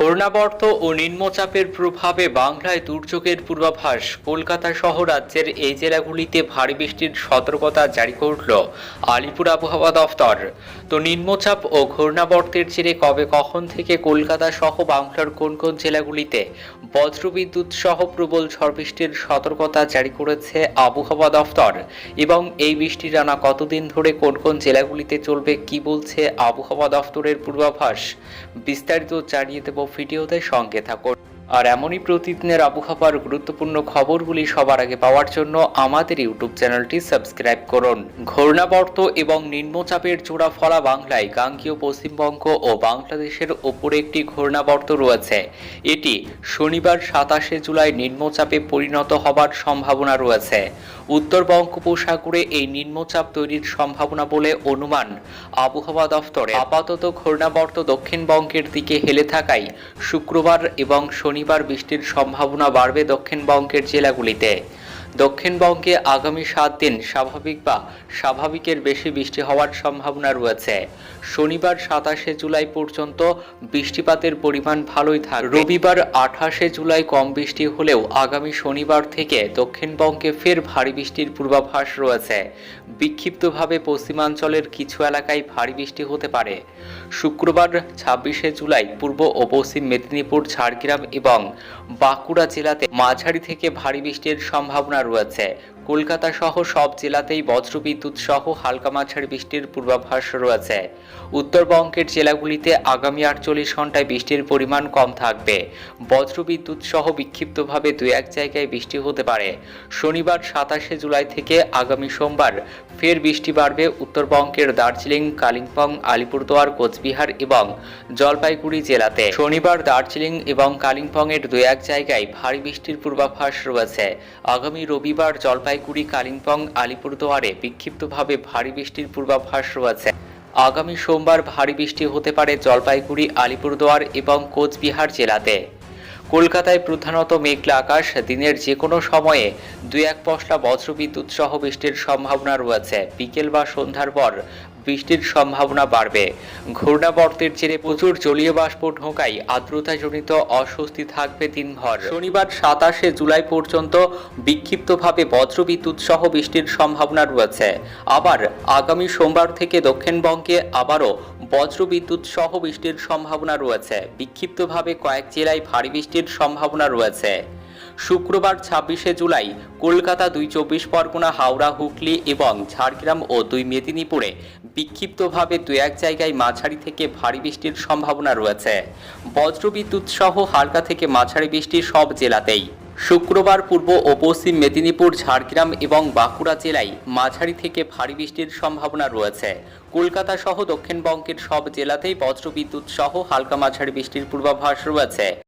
ঘূর্ণাবর্ত ও নিম্নচাপের প্রভাবে বাংলায় দুর্যোগের পূর্বাভাস। কলকাতা সহ রাজ্যের এই জেলাগুলিতে ভারী বৃষ্টির সতর্কতা জারি করল আলিপুর আবহাওয়া দফতর। তো নিম্নচাপ ও ঘূর্ণাবর্তের জেরে কবে কখন থেকে কলকাতা সহ বাংলার কোন কোন জেলাগুলিতে বজ্রবিদ্যুৎ সহ প্রবল ঝড় বৃষ্টির সতর্কতা জারি করেছে আবহাওয়া দফতর? এবং এই বৃষ্টির টানা কতদিন ধরে কোন কোন জেলাগুলিতে চলবে, কি বলছে আবহাওয়া দফতরের পূর্বাভাস? বিস্তারিত জানিয়ে দেব ভিডিওতে সঙ্গে থাকুন। আর এমনই প্রতিদিনের আবহাওয়ার গুরুত্বপূর্ণ খবরগুলি সবার আগে পাওয়ার জন্য আমাদের ইউটিউব চ্যানেলটি সাবস্ক্রাইব করুন। ঘূর্ণাবর্ত এবং নিম্নচাপের জোড়া ফলা বাংলায় গাঙ্গীয় পশ্চিমবঙ্গ ও বাংলাদেশের ওপরে একটি ঘূর্ণাবর্ত রয়েছে। এটি শনিবার সাতাশে জুলাই নিম্নচাপে পরিণত হবার সম্ভাবনা রয়েছে। উত্তর বঙ্গোপসাগরে এই নিম্নচাপ তৈরির সম্ভাবনা বলে অনুমান আবহাওয়া দফতরে আপাতত ঘূর্ণাবর্ত দক্ষিণবঙ্গের দিকে হেলে থাকায় শুক্রবার এবং শনিবার বৃষ্টির সম্ভাবনা বাড়বে দক্ষিণবঙ্গের জেলাগুলিতে। দক্ষিণবঙ্গে আগামী সাত দিন স্বাভাবিক বা স্বাভাবিকের বেশি বৃষ্টি হওয়ার সম্ভাবনা রয়েছে। শনিবার সাতাশে জুলাই পর্যন্ত বৃষ্টিপাতের পরিমাণ ভালোই থাকবে রবিবার আঠাশে জুলাই কম বৃষ্টি হলেও আগামী শনিবার থেকে দক্ষিণবঙ্গে ফের ভারী বৃষ্টির পূর্বাভাস রয়েছে। বিক্ষিপ্তভাবে পশ্চিমাঞ্চলের কিছু এলাকায় ভারী বৃষ্টি হতে পারে। শুক্রবার ছাব্বিশে জুলাই পূর্ব ও পশ্চিম মেদিনীপুর, ঝাড়গ্রাম এবং বাঁকুড়া জেলাতে মাঝারি থেকে ভারী বৃষ্টির সম্ভাবনা রয়েছে কলকাতা সহ সব জেলাতেই বজ্রবিদ্যুৎ সহ হালকা মাঝারি বৃষ্টির পূর্বাভাস রয়েছে। উত্তরবঙ্গের জেলাগুলিতে আগামী আটচল্লিশ ঘন্টায় বৃষ্টির পরিমাণ কম থাকবে। বজ্রবিদ্যুৎ সহ বিক্ষিপ্তভাবে দু এক জায়গায় বৃষ্টি হতে পারে। শনিবার সাতাশে জুলাই থেকে আগামী সোমবার ফের বৃষ্টি বাড়বে উত্তরবঙ্গের দার্জিলিং, কালিম্পং, আলিপুরদুয়ার, কোচবিহার এবং জলপাইগুড়ি জেলাতে। শনিবার দার্জিলিং এবং কালিম্পংয়ের দু এক জায়গায় ভারী বৃষ্টির পূর্বাভাস রয়েছে। আগামী রবিবার জলপাইগুড়ি, কালিম্পং, আলিপুরদুয়ারে বিক্ষিপ্তভাবে ভারী বৃষ্টির পূর্বাভাস রয়েছে। আগামী সোমবার ভারী বৃষ্টি হতে পারে জলপাইগুড়ি, আলিপুরদুয়ার এবং কোচবিহার জেলাতে। কলকাতায় প্রধানত মেঘলা আকাশ, দিনের যে কোনো সময়ে দুই এক পশলা বজ্রবিদ্যুৎ সহ বৃষ্টির সম্ভাবনা রয়েছে। বিকেল বা সন্ধ্যার পর বৃষ্টির সম্ভাবনা বাড়বে। ঘূর্ণাবর্তের জেরে প্রচুর জলীয় বাষ্প ঢোকাই আর্দ্রতাজনিত অস্বস্তি থাকবে দিনভর। শনিবার সাতাশে জুলাই পর্যন্ত বিক্ষিপ্তভাবে বজ্রবিদ্যুৎ সহ বৃষ্টির সম্ভাবনা রয়েছে। আবার আগামী সোমবার থেকে দক্ষিণবঙ্গে আবারও বজ্রবিদ্যুৎ সহ বৃষ্টির সম্ভাবনা রয়েছে। বিক্ষিপ্তভাবে কয়েক জেলায় ভারী বৃষ্টির সম্ভাবনা রয়েছে। শুক্রবার ছাব্বিশে জুলাই কলকাতা দুই চব্বিশ পরগনা, হাওড়া, হুগলি এবং ঝাড়গ্রাম ও দুই মেদিনীপুরে বিক্ষিপ্তভাবে দু এক জায়গায় মাঝারি থেকে ভারী বৃষ্টির সম্ভাবনা রয়েছে। বজ্রবিদ্যুৎ সহ হালকা থেকে মাঝারি বৃষ্টি সব জেলাতেই। শুক্রবার পূর্ব ও পশ্চিম মেদিনীপুর, ঝাড়গ্রাম এবং বাঁকুড়া জেলায় মাঝারি থেকে ভারী বৃষ্টির সম্ভাবনা রয়েছে। কলকাতা সহ দক্ষিণবঙ্গের সব জেলাতেই বজ্রবিদ্যুৎ সহ হালকা মাঝারি বৃষ্টির পূর্বাভাস রয়েছে।